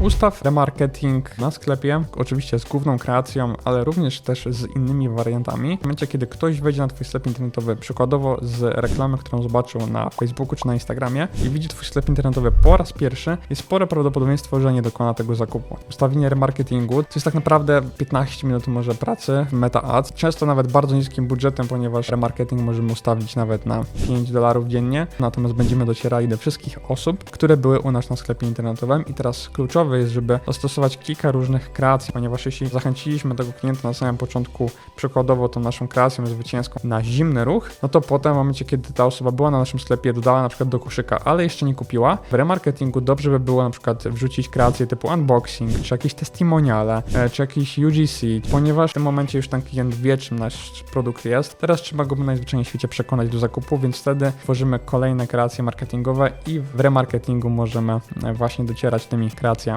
Ustaw remarketing na sklepie, oczywiście z główną kreacją, ale również też z innymi wariantami. W momencie, kiedy ktoś wejdzie na Twój sklep internetowy, przykładowo z reklamy, którą zobaczył na Facebooku czy na Instagramie i widzi Twój sklep internetowy po raz pierwszy, jest spore prawdopodobieństwo, że nie dokona tego zakupu. Ustawienie remarketingu to jest tak naprawdę 15 minut może pracy w Meta Ads, często nawet bardzo niskim budżetem, ponieważ remarketing możemy ustawić nawet na 5 dolarów dziennie, natomiast będziemy docierali do wszystkich osób, które były u nas na sklepie internetowym i teraz kluczowe jest, żeby zastosować kilka różnych kreacji, ponieważ jeśli zachęciliśmy tego klienta na samym początku, przykładowo tą naszą kreacją zwycięską na zimny ruch, no to potem w momencie, kiedy ta osoba była na naszym sklepie, dodała na przykład do koszyka, ale jeszcze nie kupiła, w remarketingu dobrze by było na przykład wrzucić kreację typu unboxing, czy jakieś testimoniale, e, czy jakiś UGC, ponieważ w tym momencie już ten klient wie, czym nasz produkt jest. Teraz trzeba go najzwyczajniej w świecie przekonać do zakupu, więc wtedy tworzymy kolejne kreacje marketingowe i w remarketingu możemy e, właśnie docierać tymi kreacjami.